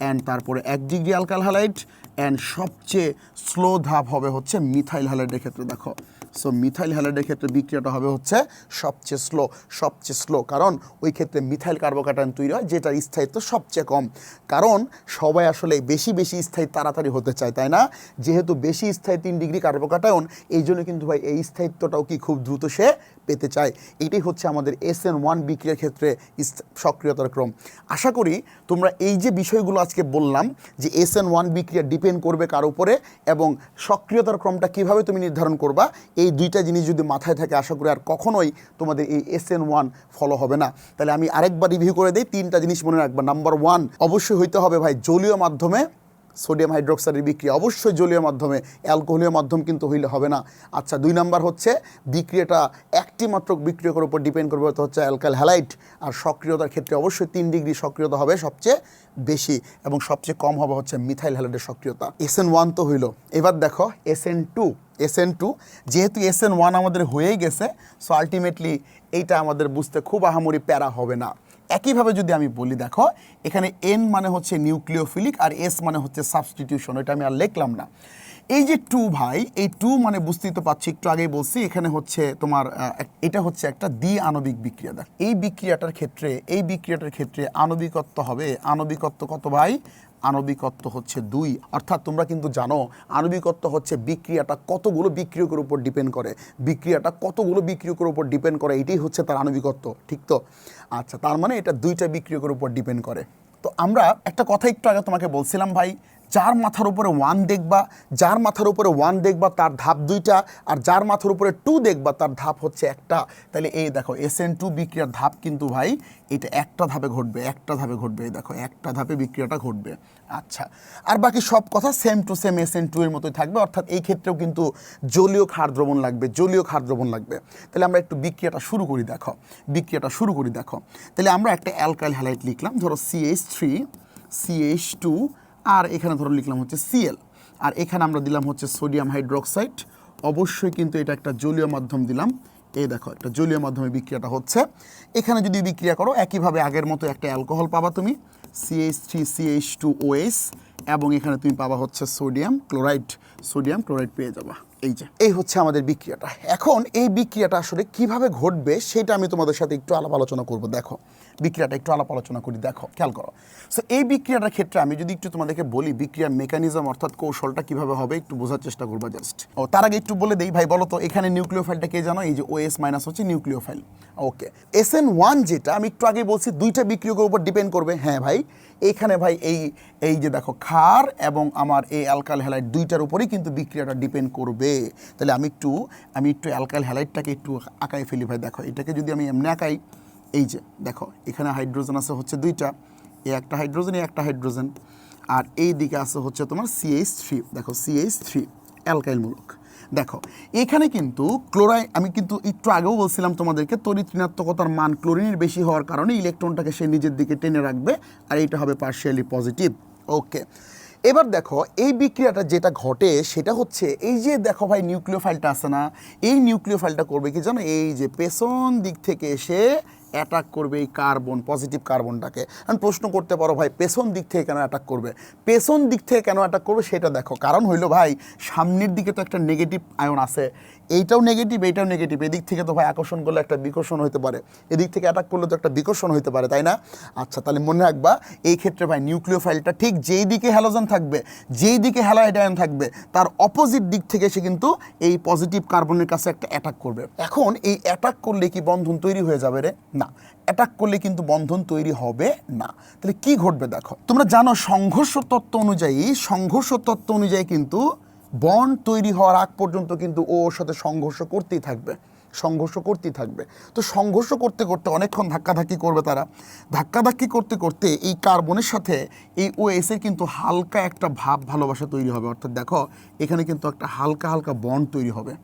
অ্যান্ড তারপরে এক ডিগ্রি অ্যালকাল হ্যালাইড অ্যান্ড সবচেয়ে স্লো ধাপ হবে হচ্ছে মিথাইল হ্যালাইডের ক্ষেত্রে, দেখো। সো মিথাইল হ্যালাইডের ক্ষেত্রে বিক্রিয়াটা হবে হচ্ছে সবচেয়ে স্লো সবচেয়ে স্লো কারণ ওই ক্ষেত্রে মিথাইল কার্বোক্যাটায়ন তৈরি হয়, যেটার স্থায়িত্ব সবচেয়ে কম। কারণ সবাই আসলে বেশি বেশি স্থায়ী তাড়াতাড়ি হতে চায়, তাই না? যেহেতু বেশি স্থায়ী তিন ডিগ্রি কার্বোক্যাটায়ন এই জন্য কিন্তু ভাই এই স্থায়িত্বটাও কি খুব দ্রুত সে পেতে চায়। এটাই হচ্ছে আমাদের এস এন ওয়ান বিক্রিয়ার ক্ষেত্রে সক্রিয়তার ক্রম। আশা করি তোমরা এই যে বিষয়গুলো আজকে বললাম যে এস এন ওয়ান বিক্রিয়া ডিপেন্ড করবে কার উপরে এবং সক্রিয়তার ক্রমটা কীভাবে তুমি নির্ধারণ করবা, এই দুইটা জিনিস যদি মাথায় থাকে, আশা করি আর কখনোই তোমাদের এই এস এন ওয়ান ফলো হবে না। তাহলে আমি আরেকবার রিভিউ করে দিই, তিনটা জিনিস মনে রাখবা। নাম্বার ওয়ান অবশ্যই হইতে হবে ভাই, জলীয় মাধ্যমে সোডিয়াম হাইড্রোক্সাইডের বিক্রিয়া। অবশ্যই জলীয় মাধ্যমে, অ্যালকোহলীয় মাধ্যম কিন্তু হইলে হবে না। আচ্ছা দুই নাম্বার হচ্ছে, বিক্রিয়াটা একটি মাত্র বিক্রিয়কের উপর ডিপেন্ড করবে তো হচ্ছে অ্যালকাল হ্যালাইট আর সক্রিয়তার ক্ষেত্রে অবশ্যই তিন ডিগ্রি সক্রিয়তা হবে সবচেয়ে বেশি, এবং সবচেয়ে কম হবে হচ্ছে মিথাইল হ্যালাইডের সক্রিয়তা। এস এন ওয়ান তো হইল। এবার দেখো, S N two, S N two, যেহেতু এস এন ওয়ান আমাদের হয়েই গেছে সো আলটিমেটলি এইটা আমাদের বুঝতে খুব আহামরি প্যারা হবে না। একইভাবে যদি আমি বলি, দেখো, এখানে এন মানে হচ্ছে নিউক্লিওফিলিক আর এস মানে হচ্ছে সাবস্টিটিউশন, এটা আমি আর লিখলাম না। এই যে টু ভাই, এই টু মানে বুঝতেই তো পারছি, একটু আগেই বলছি, এখানে হচ্ছে তোমার এটা হচ্ছে একটা দ্বি আণবিক বিক্রিয়া। দেখ, এই বিক্রিয়াটার ক্ষেত্রে, এই বিক্রিয়াটার ক্ষেত্রে আণবিকত্ব হবে। আণবিকত্ব কত ভাই? আণবিকত্ব হচ্ছে দুই। অর্থাৎ তোমরা কিন্তু জানো, আণবিকত্ব হচ্ছে বিক্রিয়াটা কতগুলো বিক্রিয়কের উপর ডিপেন্ড করে। বিক্রিয়াটা কতগুলো বিক্রিয়কের উপর ডিপেন্ড করে, এটাই হচ্ছে তার আণবিকত্ব, ঠিক তো? আচ্ছা তার মানে এটা দুইটা বিক্রিয়কের উপর ডিপেন্ড করে। তো আমরা একটা কথা একটু আগে তোমাকে বলছিলাম ভাই যার মাথার উপরে ওয়ান দেখবা, যার মাথার উপরে ওয়ান দেখবা, তার ধাপ দুইটা, আর যার মাথার উপরে টু দেখবা, তার ধাপ হচ্ছে একটা। তাহলে এই দেখো এস এন টু বিক্রিয়ার ধাপ কিন্তু ভাই, এটা একটা ধাপে ঘটবে, একটা ধাপে ঘটবে, এই দেখো, একটা ধাপে বিক্রিয়াটা ঘটবে। আচ্ছা আর বাকি সব কথা same to same S N two এর মতোই থাকবে, অর্থাৎ এই ক্ষেত্রেও কিন্তু জলীয় ক্ষার দ্রবণ লাগবে, জলীয় ক্ষার দ্রবণ লাগবে। তাহলে আমরা একটু বিক্রিয়াটা শুরু করি, দেখো, বিক্রিয়াটা শুরু করি, দেখো। তাহলে আমরা একটা অ্যালকাইল হ্যালাইট লিখলাম, ধরো সিএইচ থ্রি সিএইচ টু আর এখানে ধরো লিখলাম হচ্ছে সিএল আর এখানে আমরা দিলাম হচ্ছে সোডিয়াম হাইড্রোক্সাইড অবশ্যই কিন্তু এটা একটা জলীয় মাধ্যম দিলাম। এই দেখো, একটা জলীয় মাধ্যমে বিক্রিয়াটা হচ্ছে। এখানে যদি বিক্রিয়া করো, একইভাবে আগের মতো একটা অ্যালকোহল পাবা তুমি CH three CH two OS এবং এখানে তুমি পাবা হচ্ছে সোডিয়াম ক্লোরাইড সোডিয়াম ক্লোরাইড পেয়ে যাবা। এই যে, এই হচ্ছে আমাদের বিক্রিয়াটা। এখন এই বিক্রিয়াটা আসলে কীভাবে ঘটবে সেটা আমি তোমাদের সাথে একটু আলাপ আলোচনা করব। দেখো, বিক্রিয়াটা একটু আলাপ আলোচনা করি, দেখো, খেয়াল করো। সো এই বিক্রিয়াটার ক্ষেত্রে আমি যদি একটু তোমাদেরকে বলি, বিক্রিয়ার মেকানিজম অর্থাৎ কৌশলটা কীভাবে হবে একটু বোঝার চেষ্টা করব জাস্ট ও, তার আগে একটু বলে দেই, ভাই, বলো তো, এখানে নিউক্লিও ফাইলটা কে জানো? এই যে ওএস মাইনাস হচ্ছে nucleophile okay S N one যেটা, আমি একটু আগে বলছি, দুইটা বিক্রিয়কের উপর ডিপেন্ড করবে। হ্যাঁ ভাই এইখানে ভাই, এই এই যে দেখো, ক্ষার এবং আমার এই অ্যালকাল হ্যালাইট দুইটার উপরেই কিন্তু বিক্রিয়াটা ডিপেন্ড করবে। তাহলে আমি একটু আমি একটু অ্যালকাল হ্যালাইটটাকে একটু আঁকাই ফেলি ভাই, দেখো, এটাকে যদি আমি এমনি আঁকাই, এই যে, দেখো, এখানে হাইড্রোজেন আছে হচ্ছে দুইটা এই একটা হাইড্রোজেন এই একটা হাইড্রোজেন আর এই দিকে আছে হচ্ছে তোমার সিএইচ থ্রি দেখো সিএইচ থ্রি অ্যালকাইলমূলক দেখো, এখানে কিন্তু ক্লোরাই আমি কিন্তু একটু আগেও বলছিলাম তোমাদেরকে তড়িৎ ঋণাত্মকতার মান ক্লোরিনের বেশি হওয়ার কারণে ইলেকট্রনটাকে সে নিজের দিকে টেনে রাখবে, আর এইটা হবে পার্শিয়ালি পজিটিভ ওকে এবার দেখো, এই বিক্রিয়াটা যেটা ঘটে সেটা হচ্ছে, এই যে দেখো ভাই নিউক্লিও ফাইলটা আছে না, এই নিউক্লিও ফাইলটা করবে কি জানো? এই যে পেছন দিক থেকে এসে অ্যাটাক করবে এই কার্বন পজিটিভ কার্বনটাকে আমি প্রশ্ন করতে পারো ভাই, পেছন দিক থেকে কেন অ্যাটাক করবে? পেছন দিক থেকে কেন অ্যাটাক করবে সেটা দেখো। কারণ হইল ভাই, সামনের দিকে তো একটা নেগেটিভ আয়ন আছে। এইটাও নেগেটিভ এইটাও নেগেটিভ এদিক থেকে তো ভাই আকর্ষণ করলে একটা বিকর্ষণ হতে পারে। এদিক থেকে অ্যাটাক করলে তো একটা বিকর্ষণ হতে পারে, তাই না? আচ্ছা তাহলে মনে রাখবা, এই ক্ষেত্রে ভাই নিউক্লিও ফাইলটা ঠিক যেই দিকে হ্যালোজেন থাকবে, যেই দিকে হ্যালাইড আয়ন থাকবে, তার অপোজিট দিক থেকে সে কিন্তু এই পজিটিভ কার্বনের কাছে একটা অ্যাটাক করবে। এখন এই অ্যাটাক করলে কি বন্ধন তৈরি হয়ে যাবে রে? না। অ্যাটাক করলে কিন্তু বন্ধন তৈরি হবে না। তাহলে কি ঘটবে দেখো, তোমরা জানো সংঘর্ষ তত্ত্ব অনুযায়ী, সংঘর্ষ তত্ত্ব অনুযায়ী কিন্তু বন্ড তৈরি হওয়ার আগ পর্যন্ত কিন্তু ওর সাথে সংঘর্ষ করতেই থাকবে, সংঘর্ষ করতেই থাকবে। তো সংঘর্ষ করতে করতে অনেকক্ষণ ধাক্কাধাক্কি করবে তারা। ধাক্কাধাক্কি করতে করতে এই কার্বনের সাথে এই ও এসের কিন্তু হালকা একটা ভাব ভালোবাসা তৈরি হবে। অর্থাৎ দেখো, এখানে কিন্তু একটা হালকা হালকা বন্ড তৈরি হবে।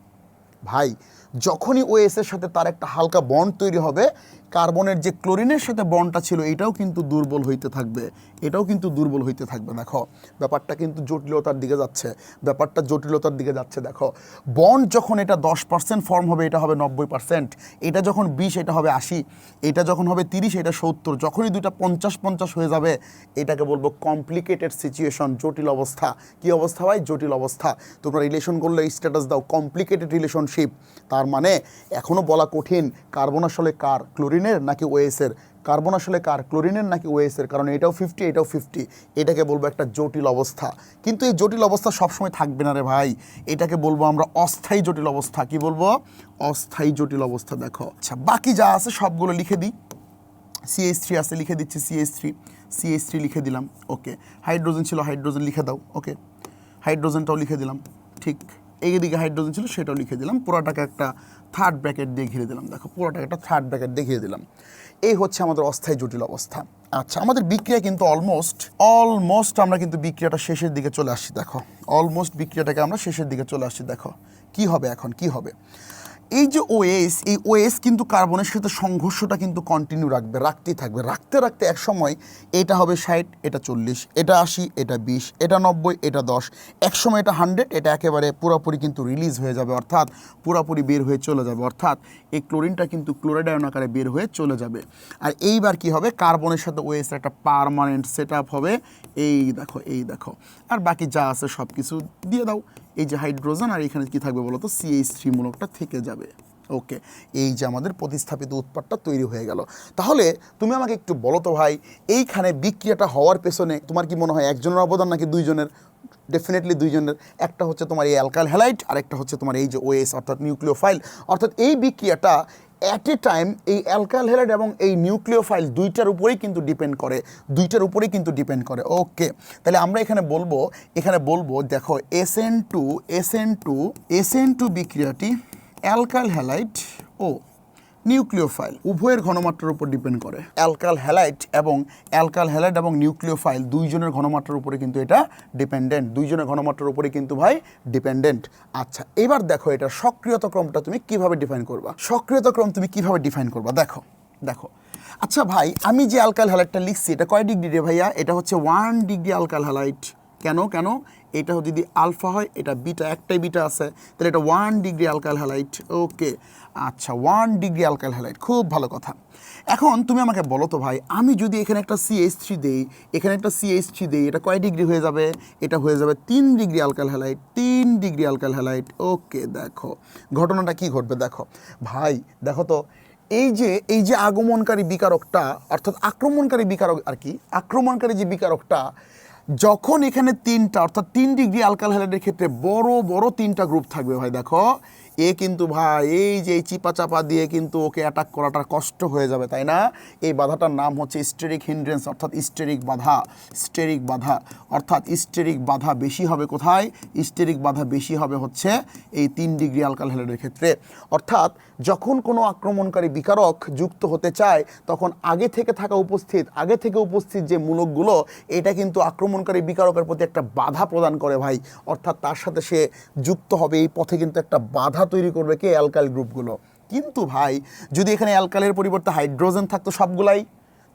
ভাই, যখনই ও এসের সাথে তার একটা হালকা বন্ড তৈরি হবে কার্বনের যে ক্লোরিনের সাথে বন্ডটা ছিল, এটাও কিন্তু দুর্বল হইতে থাকবে। এটাও কিন্তু দুর্বল হইতে থাকবে, দেখো। ব্যাপারটা কিন্তু জটিলতার দিকে যাচ্ছে। ব্যাপারটা জটিলতার দিকে যাচ্ছে, দেখো। বন্ড যখন এটা দশ পার্সেন্ট ফর্ম হবে, এটা হবে নব্বই পার্সেন্ট। এটা যখন বিশ, এটা হবে আশি। এটা যখন হবে তিরিশ, এটা সত্তর। যখনই দুইটা পঞ্চাশ পঞ্চাশ হয়ে যাবে, এটাকে বলব কমপ্লিকেটেড সিচুয়েশন জটিল অবস্থা। কি অবস্থা ভাই? জটিল অবস্থা। তোমরা রিলেশন করলে স্ট্যাটাস দাও। কমপ্লিকেটেড রিলেশনশিপ তার মানে এখনও বলা কঠিন কার্বন আসলে কার? ক্লোরিনের নাকি ওএসের? কার্বন আসলে কার? ক্লোরিনের নাকি ওএসের? কারণ এটাও ফিফটি এটাও ফিফটি এটাকে বলব একটা জটিল অবস্থা। কিন্তু এই জটিল অবস্থা সবসময় থাকবে না রে ভাই। এটাকে বলব আমরা অস্থায়ী জটিল অবস্থা। কি বলব? অস্থায়ী জটিল অবস্থা, দেখো। আচ্ছা বাকি যা আছে সবগুলো লিখে দিই। সিএইচ থ্রি আছে, লিখে দিচ্ছি সিএইচ থ্রি সিএইচ থ্রি লিখে দিলাম। ওকে হাইড্রোজেন ছিল হাইড্রোজেন লিখে দাও। ওকে হাইড্রোজেনটাও লিখে দিলাম। ঠিক। এই দিকে হাইড্রোজেন ছিল, সেটাও লিখে দিলাম। পুরোটাকে একটা থার্ড ব্র্যাকেট দিয়ে ঘিরে দিলাম। দেখো, পুরোটাকে একটা থার্ড ব্র্যাকেট দিয়ে ঘিরে দিলাম। এই হচ্ছে আমাদের অস্থায়ী জটিল অবস্থা। আচ্ছা আমাদের বিক্রিয়া কিন্তু অলমোস্ট অলমোস্ট আমরা কিন্তু বিক্রিয়াটা শেষের দিকে চলে আসছি, দেখো। অলমোস্ট বিক্রিয়াটাকে আমরা শেষের দিকে চলে আসছি, দেখো। কি হবে এখন? কি হবে? এই যে ওএস এই ওএস কিন্তু কার্বনের সাথে সংঘর্ষটা কিন্তু কন্টিনিউ রাখবে, রাখতেই থাকবে। রাখতে রাখতে এক সময় এটা হবে ষাট, এটা চল্লিশ, এটা আশি, এটা বিশ, এটা নব্বই, এটা দশ। এক সময় এটা হান্ড্রেড এটা একেবারে পুরোপুরি কিন্তু রিলিজ হয়ে যাবে, অর্থাৎ পুরোপুরি বের হয়ে চলে যাবে, অর্থাৎ এই ক্লোরিনটা কিন্তু ক্লোরাইড আয়ন আকারে বের হয়ে চলে যাবে। আর এইবার কি হবে? কার্বনের সাথে ওএস একটা পারমানেন্ট সেট হবে। এই দেখো এই দেখো। আর বাকি যা আছে সব কিছু দিয়ে দাও। এই যে হাইড্রোজেন আর এখানে কি থাকবে বলতো? সিএইচ থ্রি মূলকটা থেকে যাবে। ওকে, এই যে আমাদের প্রতিস্থাপিত উৎপাদটা তৈরি হয়ে গেল। তাহলে তুমি আমাকে একটু বলো তো ভাই, এইখানে বিক্রিয়াটা হওয়ার পেছনে তোমার কি মনে হয় একজনের অবদান নাকি দুইজনের? ডেফিনেটলি দুইজনের একটা হচ্ছে তোমার এই অ্যালকাল হ্যালাইট আর একটা হচ্ছে তোমার এই যে ওএস অর্থাৎ নিউক্লিওফাইল অর্থাৎ এই বিক্রিয়াটা অ্যাট এ টাইম এই অ্যালকাল হ্যালাইট এবং এই নিউক্লিওফাইল দুইটার উপরেই কিন্তু ডিপেন্ড করে। দুইটার উপরেই কিন্তু ডিপেন্ড করে। ওকে তাহলে আমরা এখানে বলব এখানে বলব, দেখো S N two S N two S N two বিক্রিয়াটি alkyl halide ও নিউক্লিওফাইল উভয়ের ঘনমাত্রার উপর ডিপেন্ড করে। অ্যালকাল হ্যালাইট এবং অ্যালকাল হ্যালাইট এবং নিউক্লিওফাইল দুইজনের ঘনমাত্রার উপরে কিন্তু এটা ডিপেন্ডেন্ট। দুইজনের ঘনমাত্রার উপরে কিন্তু ভাই ডিপেন্ডেন্ট। আচ্ছা এবার দেখো এটা সক্রিয়তা ক্রমটা তুমি কীভাবে ডিফাইন করবা? সক্রিয়তা ক্রম তুমি কীভাবে ডিফাইন করবা? দেখো দেখো। আচ্ছা ভাই, আমি যে অ্যালকাল হ্যালাইটটা লিখছি এটা কয় ডিগ্রি রে ভাইয়া? এটা হচ্ছে ওয়ান ডিগ্রি অ্যালকাল হ্যালাইট কেন কেন? এটা যদি আলফা হয়, এটা বিটা, একটাই বিটা আছে, তাহলে এটা one degree alkyl halide. Okay আচ্ছা ওয়ান ডিগ্রি অ্যালকাল হ্যালাইট, খুব ভালো কথা। এখন তুমি আমাকে বলো তো ভাই, আমি যদি এখানে একটা সিএইচ থ্রি দিই, এখানে একটা সিএইচ থ্রি দিই, এটা কয় ডিগ্রি হয়ে যাবে? এটা হয়ে যাবে তিন ডিগ্রি অ্যালকাল হ্যালাইট, তিন ডিগ্রি অ্যালকাল হ্যালাইট। ওকে, দেখো, ঘটনাটা কি ঘটবে দেখো। ভাই, দেখো তো, এই যে এই যে আগমনকারী বিকারকটা, অর্থাৎ আক্রমণকারী বিকারক, আর কি, আক্রমণকারী যে বিকারকটা যখন এখানে তিনটা, অর্থাৎ তিন ডিগ্রি অ্যালকাল হ্যালাইডের ক্ষেত্রে বড় বড় তিনটা গ্রুপ থাকবে ভাই, দেখো। এ কিন্তু ভাই, এই যে এই চিপা চাপা দিয়ে কিন্তু ওকে অ্যাটাক করাটা কষ্ট হয়ে যাবে, তাই না? এই বাধাটার নাম হচ্ছে স্টেরিক হিন্ড্রেন্স অর্থাৎ স্টেরিক বাধা স্টেরিক বাধা। অর্থাৎ স্টেরিক বাধা বেশি হবে কোথায়? স্টেরিক বাধা বেশি হবে হচ্ছে এই তিন ডিগ্রি অ্যালকাল হ্যালাইডের ক্ষেত্রে। অর্থাৎ যখন কোনো আক্রমণকারী বিকারক যুক্ত হতে চায়, তখন আগে থেকে থাকা উপস্থিত, আগে থেকে উপস্থিত যে মূলকগুলো, এটা কিন্তু আক্রমণকারী বিকারকের প্রতি একটা বাধা প্রদান করে ভাই। অর্থাৎ তার সাথে সে যুক্ত হবে, এই পথে কিন্তু একটা বাধা তৈরি করবে কে? অ্যালকাইল গ্রুপগুলো। কিন্তু ভাই, যদি এখানে অ্যালকালের পরিবর্তে হাইড্রোজেন থাকতো সবগুলাই,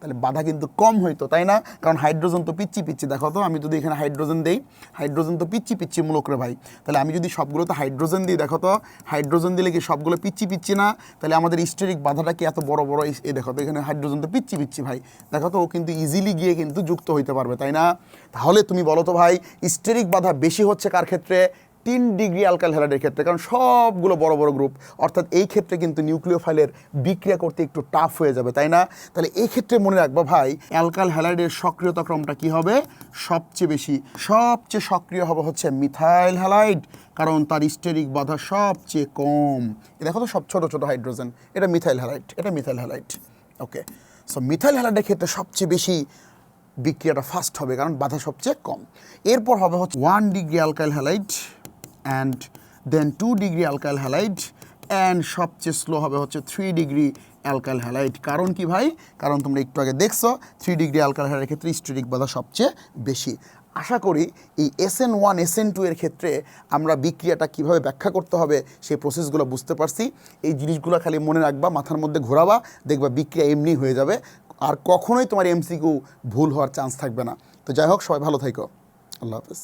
তাহলে বাধা কিন্তু কম হইতো, তাই না? কারণ হাইড্রোজেন তো পিচ্ছি পিচ্ছি দেখো তো, আমি যদি এখানে হাইড্রোজেন দিই, হাইড্রোজেন তো পিচ্ছি পিচ্ছি মূলক রে ভাই। তাহলে আমি যদি সবগুলোতে হাইড্রোজেন দিই, দেখো তো, হাইড্রোজেন দিলে কি সবগুলো পিচ্ছি পিচ্ছি না? তাহলে আমাদের স্টেরিক বাধাটা কি এত বড় বড়? এই- দেখো তো, এখানে হাইড্রোজেন তো পিচ্ছি পিচ্ছি ভাই। দেখো তো, ও কিন্তু ইজিলি গিয়ে কিন্তু যুক্ত হইতে পারবে, তাই না? তাহলে তুমি বলো তো ভাই, স্টেরিক বাধা বেশি হচ্ছে কার ক্ষেত্রে? তিন ডিগ্রি অ্যালকাল হ্যালাইডের ক্ষেত্রে, কারণ সবগুলো বড় বড় গ্রুপ অর্থাৎ এই ক্ষেত্রে কিন্তু নিউক্লিওফাইলের বিক্রিয়া করতে একটু টাফ হয়ে যাবে, তাই না? তাহলে এই ক্ষেত্রে মনে রাখব ভাই অ্যালকাল হ্যালাইডের সক্রিয়তা ক্রমটা কি হবে? সবচেয়ে বেশি, সবচেয়ে সক্রিয় হবে হচ্ছে মিথাইল হ্যালাইড কারণ তার স্টেরিক বাধা সবচেয়ে কম। দেখো তো সব ছোটো ছোটো হাইড্রোজেন এটা মিথাইল হ্যালাইড এটা methyl halide okay so methyl হ্যালাইডের ক্ষেত্রে সবচেয়ে বেশি বিক্রিয়াটা ফাস্ট হবে, কারণ বাধা সবচেয়ে কম। এরপর হবে হচ্ছে one degree alkyl halide and then two degree alkyl halide and সবচেয়ে স্লো হবে হচ্ছে থ্রি ডিগ্রি অ্যালকাইল হ্যালাইড কারণ কি ভাই? কারণ তোমরা একটু আগে দেখছ থ্রি ডিগ্রি অ্যালকাইল হ্যালাইডের ক্ষেত্রে স্টেরিক বাধা সবচেয়ে বেশি। আশা করি এই S N one S N two এর ক্ষেত্রে আমরা বিক্রিয়াটা কীভাবে ব্যাখ্যা করতে হবে সেই প্রসেসগুলো বুঝতে পারছি। এই জিনিসগুলো খালি মনে রাখবা, মাথার মধ্যে ঘোরাবা, দেখবা বিক্রিয়া এমনি হয়ে যাবে। আর কখনোই তোমার এমসিকিউ ভুল হওয়ার চান্স থাকবে না। তো যাই হোক, সবাই ভালো থাকো আল্লাহ হাফেজ।